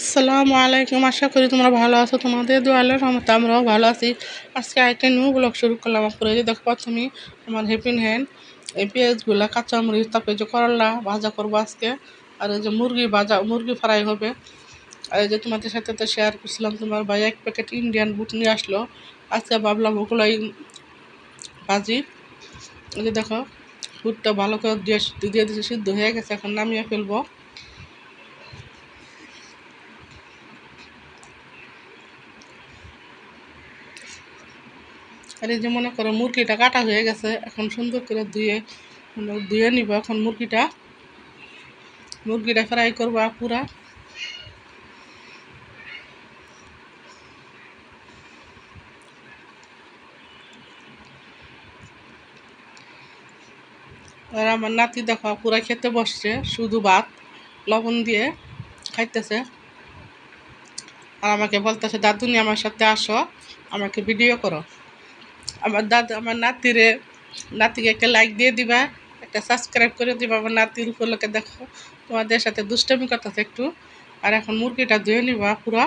আসসালামু আলাইকুম, আশা করি তোমরা ভালো আছো। তোমাদের দোয়ালের রহমতে আমরাও ভালো আছি। আজকে একটা নিউ ব্লগ শুরু করলাম। আপনারা যে দেখো প্রথমে আমার হেপিন হ্যান্ড এই পেঁয়াজগুলা কাঁচামরিচ তারপরে যে করলা ভাজা করব আজকে। আর এই যে মুরগি ভাজা, মুরগি ফ্রাই হবে। আর এই যে তোমাদের সাথে তো শেয়ার করছিলাম, তোমার ভাই এক প্যাকেট ইন্ডিয়ান বুট নিয়ে আসলো। আজকে ভাবলাম ওগুলাই ভাজি। এই যে দেখো বুটটা ভালো করে দিয়ে দিয়ে দিয়েছে, সিদ্ধ হয়ে গেছে, এখন নামিয়ে ফেলব। আর এই যে মনে করো মুরগিটা কাটা হয়ে গেছে, এখন সুন্দর করে ধুয়ে ধুয়ে নিব এখন মুরগিটা। মুরগিটা ফ্রাই করব পুরা আর আমার নাতি দেখো পুরা খেতে বসছে, শুধু ভাত, লবণ দিয়ে খাইতেছে। আর আমাকে বলতেছে, দাদুনি আমার সাথে আসো, আমাকে ভিডিও করো। আমার দাদা, আমার নাতিরে, নাতিকে একটা লাইক দিয়ে দিবা, একটা সাবস্ক্রাইব করে দিবা। আমার নাতির উপলক্ষে দেখো, তোমাদের সাথে দুষ্টমি করতেছে একটু। আর এখন মুরগিটা ধুয়ে নিবা পুরো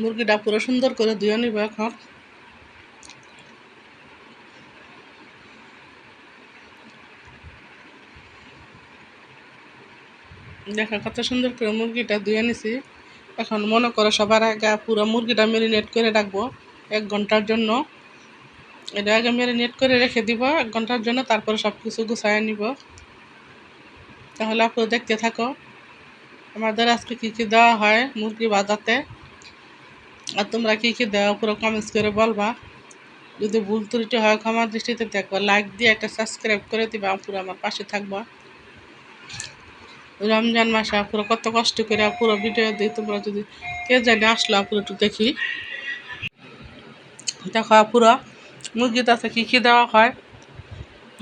মুরগিটা পুরো সুন্দর করে ধুয়ে নিব এখন। দেখা কত সুন্দর করে মুরগিটা ধুয়ে নিছি। এখন মনে করো সবার আগে পুরো মুরগিটা ম্যারিনেট করে রাখব এক ঘণ্টার জন্য। এটা আগে ম্যারিনেট করে রেখে দিব, এক ঘণ্টার জন্য তারপরে সব কিছু গুছাই নিব। তাহলে আপনার দেখতে থাকো, আমাদের আজকে কী কী দেওয়া হয় মুরগি বাজাতে। আর তোমরা কী কী দেওয়া পুরো কমেন্টস করে বলবা। যদি ভুল ত্রুটি হয় ক্ষমার দৃষ্টিতে দেখবা লাইক দিয়ে একটা সাবস্ক্রাইব করে দিবা পুরো আমার পাশে থাকবা। রমজান মাসে পুরো কত কষ্ট করে পুরো ভিডিও দিই তোমরা যদি কে জানে আসলো পুরো একটু দেখি। দেখো পুরো মুরগিটাতে কী কী দেওয়া হয়?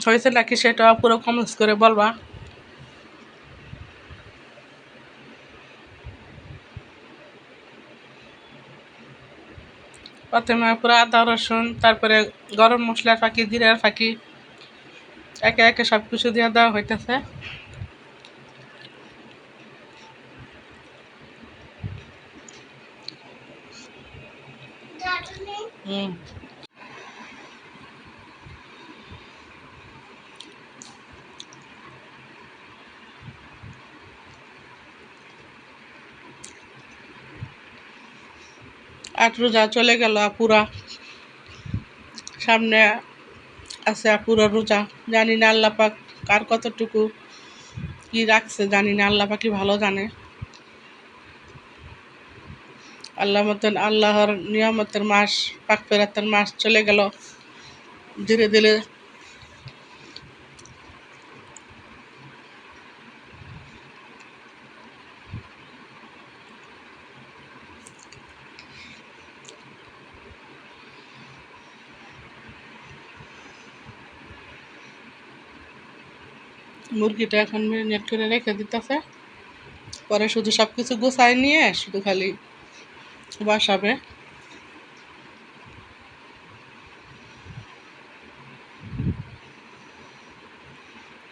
হয়েছে নাকি সেটা পুরো কমেন্টস করে বলবা। প্রথমে পুরো আদা, রসুন, তারপরে গরম মশলার ফাঁকি, জিরার ফাঁকি, একে একে সব কিছু দিয়ে দেওয়া হইতেছে। আট রোজা চলে গেল আপুরা। সামনে আছে আপুরা রোজা। জানি না আল্লাহ পাক কার কতটুকু কি রাখছে, জানি না আল্লাহ পাকি ভালো জানে। আল্লাহ মতন আল্লাহর নিয়ামতের মাস, পাক ফেরাতের মাস চলে গেল। ধীরে ধীরে মুরগিটা এখন মেরিনেট করে রেখে দিতেছে। পরে শুধু সব কিছু গোছায় নিয়ে শুধু খালি বসাবে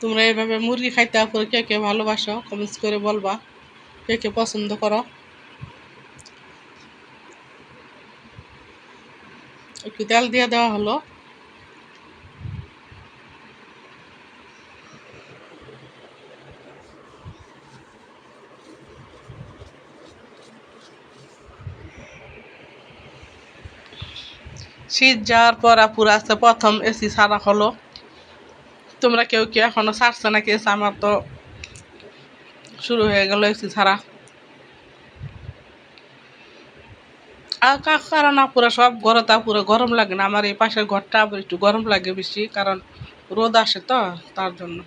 তোমরা এভাবে মুরগি খাইতে পরে কে কে ভালোবাসো কমেন্টস করে বলবা, কে কে পছন্দ করো। একটু তেল দিয়ে দেওয়া হলো। শীত যাওয়ার পর পুরো আসতে প্রথম এসি ছাড়া হলো। তোমরা কেউ কি এখনও ছাড়ছে নাকি? এসে আমার তো শুরু হয়ে গেল এসি ছাড়া। কারণ পুরো সব ঘরে ঘরটা পুরো গরম লাগে না। আমার এই পাশের ঘরটা আবার একটু গরম লাগে বেশি, কারণ রোদ আসে তো, তার জন্য।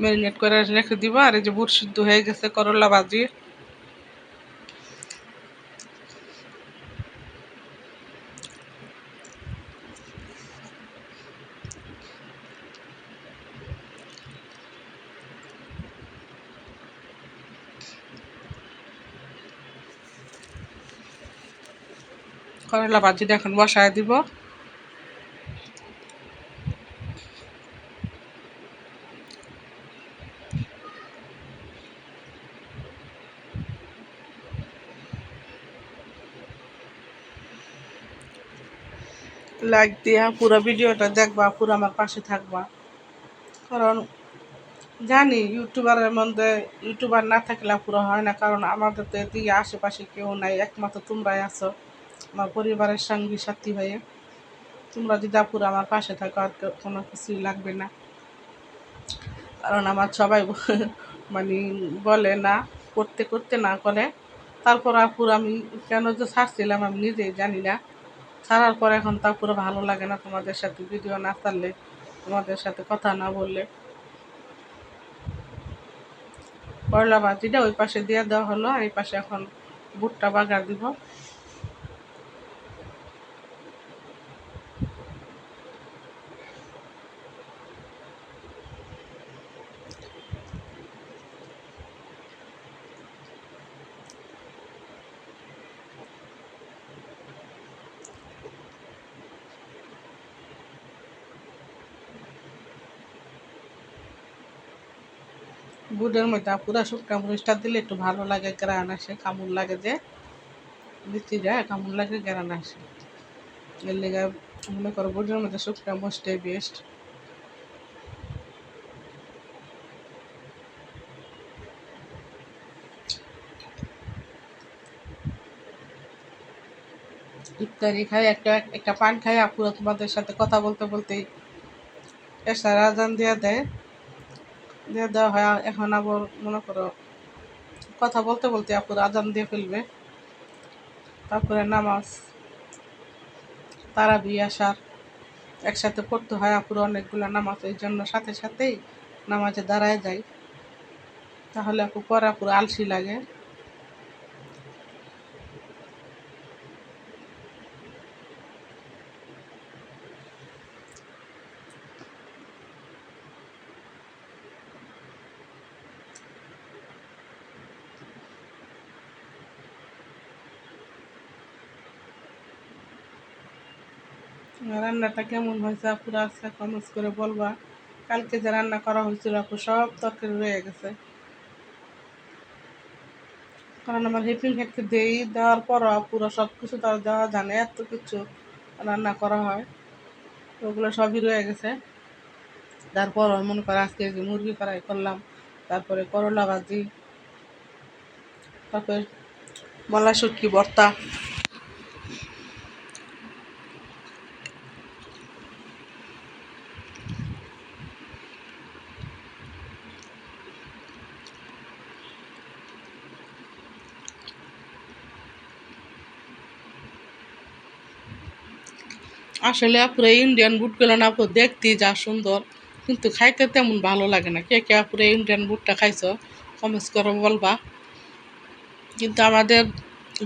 ম্যারিনেট করে রেখে দিবা। আর এই যে বুট সিদ্ধ হয়ে গেছে করলা ভাজি। করলা ভাজিটা এখন বসায় দিব। লাইক দিয়া পুরো ভিডিওটা দেখবা, পুরো আমার পাশে থাকবা। কারণ জানি ইউটিউবারের মধ্যে ইউটিউবার না থাকলে পুরো হয় না, কারণ আমাদের তো এদিকে আশেপাশে কেউ নাই, একমাত্র তোমরাই আছো। আমার পরিবারের সঙ্গী, সাথী হয়ে। তোমরা যদি পুরো আমার পাশে থাকো, আর কোনো কিছুই লাগবে না। কারণ আমার সবাই মানে বলে না, করতে করতে না করে। তারপর আপুর আমি কেন যে ছাড়ছিলাম আমি নিজেই জানি না। ছাড়ার পর এখন তা পুরো ভালো লাগে না তোমাদের সাথে ভিডিও না ছাড়লে, তোমাদের সাথে কথা না বললে। করলা ভাজিটা ওই পাশে দিয়ে দেওয়া হলো, আর এই পাশে এখন বুটটা বাগার দিব। বুটের মধ্যে পুরা শুকনা মরিচটা দিলে একটু ভালো লাগে, গ্রান আসে কামুন লাগে যে। দিচ্ছি যায় কামুন লাগে, গ্রান আসে। এর লেগে মনে করো বুটের মধ্যে শুকনা মরিচটাই বেস্ট। ইফতারি খাই, একটা একটা পান খাই আপুরা তোমাদের সাথে কথা বলতে বলতেই এসার আজান দিয়ে দেয়। দিয়ে দেওয়া হয়। এখন আবার মনে করো কথা বলতে বলতে আপুর আজান দিয়ে ফেলবে। তারপরে নামাজ তারা বিয়ে আসার একসাথে পড়তে হয় আপুর অনেকগুলো নামাজ। এই জন্য সাথে সাথেই নামাজে দাঁড়ায় যায়। তাহলে আপু পরে আপুর আলসি লাগে। রান্নাটা কেমন হয়েছে আপুরা আজকে কমেন্টস করে বলবা। কালকে যে রান্না করা হয়েছিল আপু, সব তরকারি রয়ে গেছে। কারণ আমার হেপিং হেডকে দেই দেওয়ার পর পুরো সব কিছু তার দেওয়া জানে, এত কিছু রান্না করা হয়, ওগুলো সবই রয়ে গেছে। তারপর মনে করে আজকে যে মুরগি ফ্রাই করলাম, তারপরে করলা ভাজি, তারপরে মলা শুটকি ভর্তা। আসলে আপুরা ইন্ডিয়ান বুটগুলো না আপু দেখতে যা সুন্দর, কিন্তু খাইতে তেমন ভালো লাগে না। কে কে আপুরা ইন্ডিয়ান বুটটা খাইছ কমেন্টস করে বলবা। কিন্তু আমাদের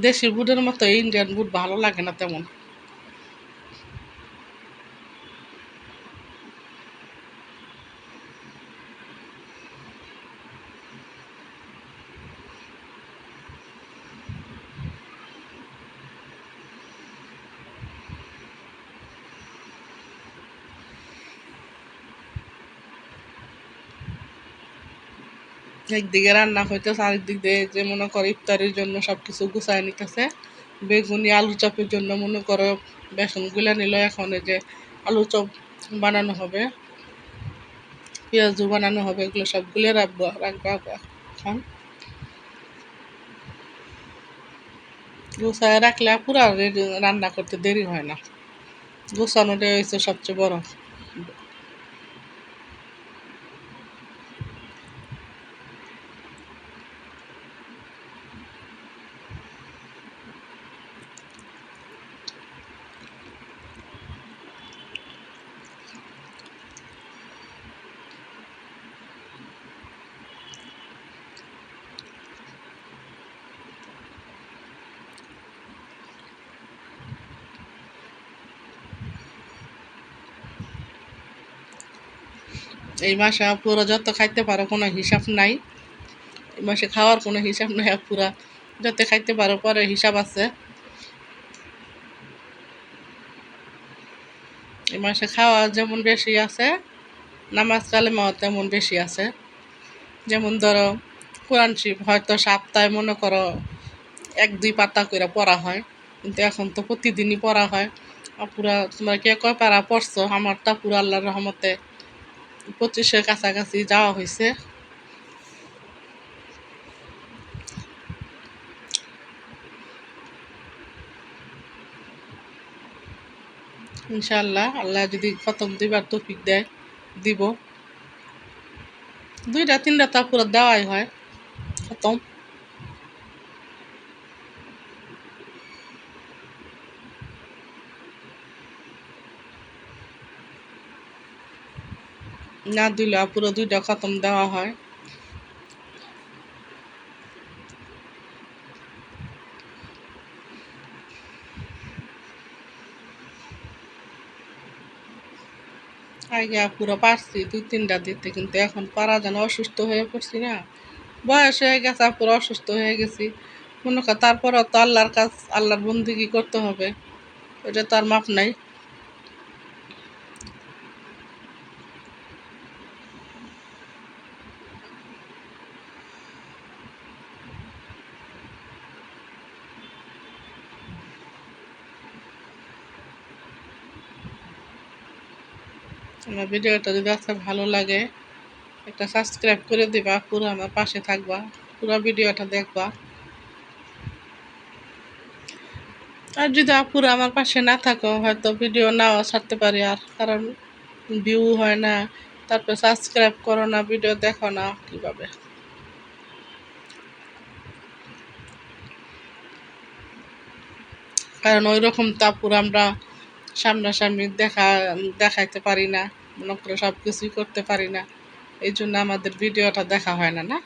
দেশি বুটের মতো ইন্ডিয়ান বুট ভালো লাগে না তেমন। একদিকে রান্না হইতেছে, আরেকদিক দিয়ে যে মনে করো ইফতারির জন্য সব কিছু গুছায় নিতেছে। বেগুনি, আলু চপের জন্য মনে করো বেসন গুলে নিল, এখন যে আলু চপ বানানো হবে পেঁয়াজু বানানো হবে, এগুলো সব গুলে রাখব রাখব এখন। গুছায় রাখলে পুরো রান্না করতে দেরি হয় না। গুছানোটাই হয়েছে সবচেয়ে বড়। এই মাসে পুরো যত খাইতে পারো, কোনো হিসাব নাই। এই মাসে খাওয়ার কোনো হিসাব নাই পুরা যত খাইতে পারো, পরে হিসাব আছে। এই মাসে খাওয়া যেমন বেশি আছে, নামাজ কালেমাও তেমন বেশি আছে। যেমন ধরো, কোরআন শিব হয়তো সপ্তাহে মনে করো, এক, দুই পাতা করে পড়া হয়। কিন্তু এখন তো প্রতিদিনই পড়া হয়। আর পুরা তোমরা কে কয় পারা পড়ছো? আমারটা পুরা আল্লাহর রহমতে পঁচিশের কাছাকাছি যাওয়া হয়েছে। ইনশাল্লাহ আল্লাহ যদি খতম দুইবার তফিক দেয়, দিব। দুইটা, তিনটা তা পুরো দেওয়াই হয়, খতম। না দিলে পুরো দুইটা খতম দেওয়া হয়। আগে পুরো পারছি দুই তিনটা দিতে, কিন্তু এখন পারা যেন অসুস্থ হয়ে পড়ছি না। বয়স হয়ে গেছে পুরো অসুস্থ হয়ে গেছি। মনে কর তারপরও তো আল্লাহর কাজ, আল্লাহর বন্দিগি করতে হবে। ওটা তো আর মাপ নাই। আমার ভিডিওটা যদি আজকে ভালো লাগে, একটা সাবস্ক্রাইব করে দিবা, পুরো আমার পাশে থাকবা, পুরো ভিডিওটা দেখবা। আর যদি আপুরা আমার পাশে না থাকো, হয়তো ভিডিও নাও ছাড়তে পারি আর, কারণ ভিউ হয় না, তারপর সাবস্ক্রাইব করো না, ভিডিও দেখো না কীভাবে। কারণ ওই রকম তো আপুরা আমরা সামনাসামনি দেখা, দেখাইতে পারি না, মনে করে সব কিছুই করতে পারি না। এই জন্য আমাদের ভিডিওটা দেখা হয় না না?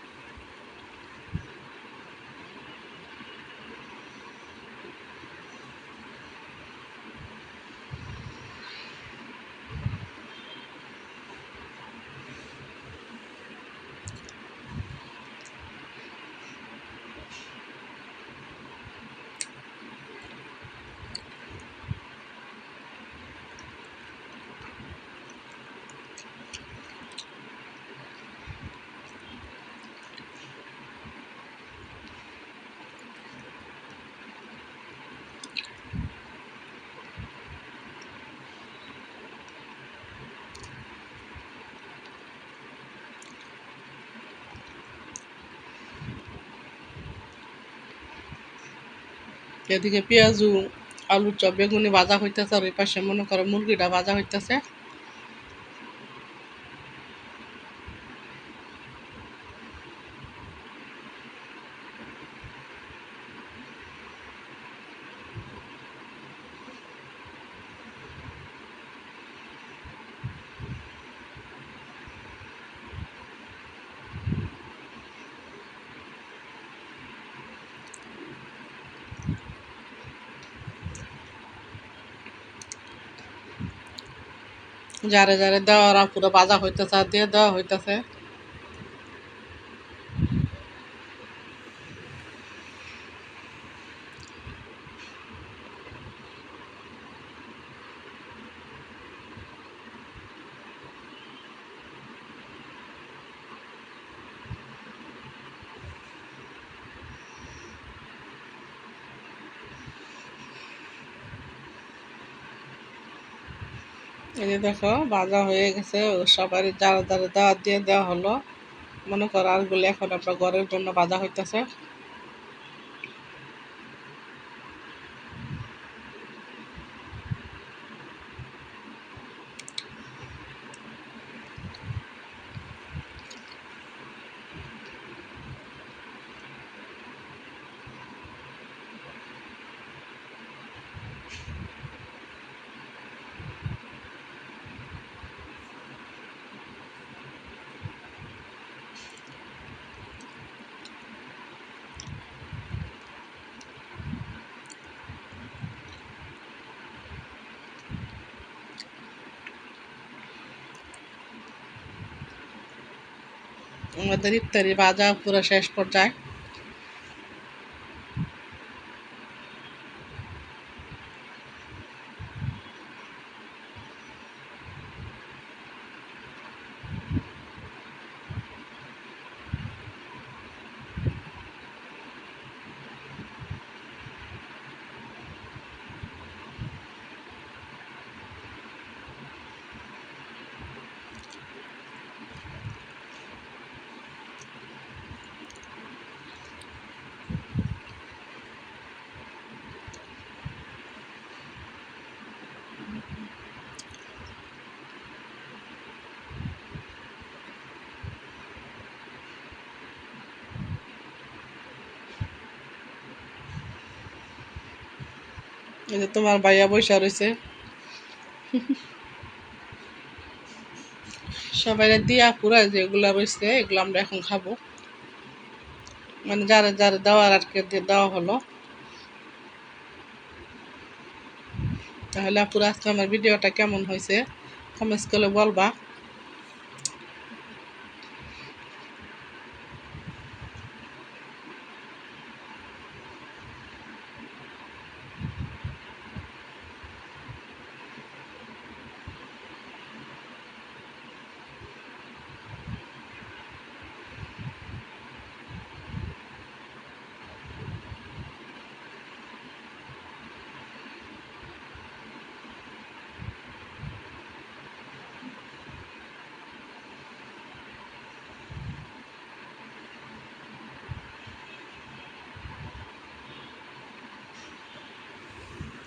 এদিকে পেঁয়াজু, আলুর চপ, বেগুনি ভাজা হইতেছে আর ওই পাশে মনে করো মুরগিটা ভাজা হইতেছে। যারে যারে দেওয়ারা পুরো বাজা আর দিয়ে দেওয়া হইতেছে। এই যে দেখো ভাজা হয়ে গেছে সবার যারা যারা দেওয়া দিয়ে দেওয়া হলো। মনে করো আরগুলো এখন আপনার ঘরের জন্য ভাজা হইতেছে। আমাদের ইফতারি বাজা পুরো শেষ পর্যায়ে। এই যে তোমার ভাইয়া বৈশা রয়েছে সবাই দিয়া পুরা যেগুলা রয়েছে এগুলো আমরা এখন খাব। মানে যারা যারা দেওয়ার আর কি দেওয়া হলো। তাহলে আপুরা, আজকে আমার ভিডিওটা কেমন হয়েছে? কমেন্টস করে বলবা।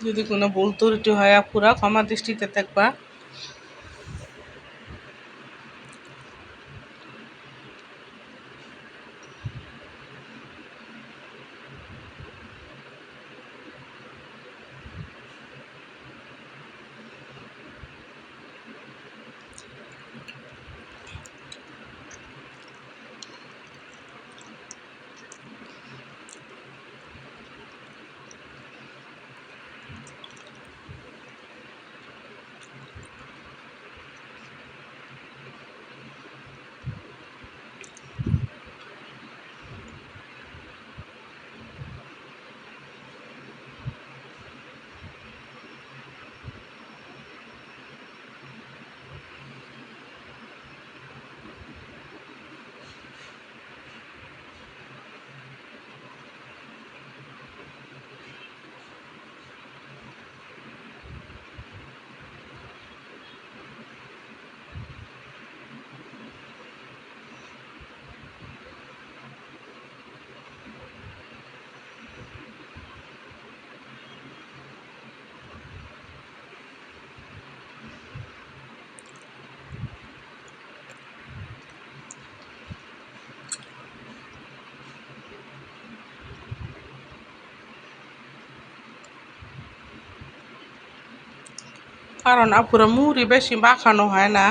যদি কোনো ভুল ত্রুটি হয় আপুরা ক্ষমা দৃষ্টিতে থাকবা কারণ আপুরা মুড়ি বেশি মাখানো হয় না।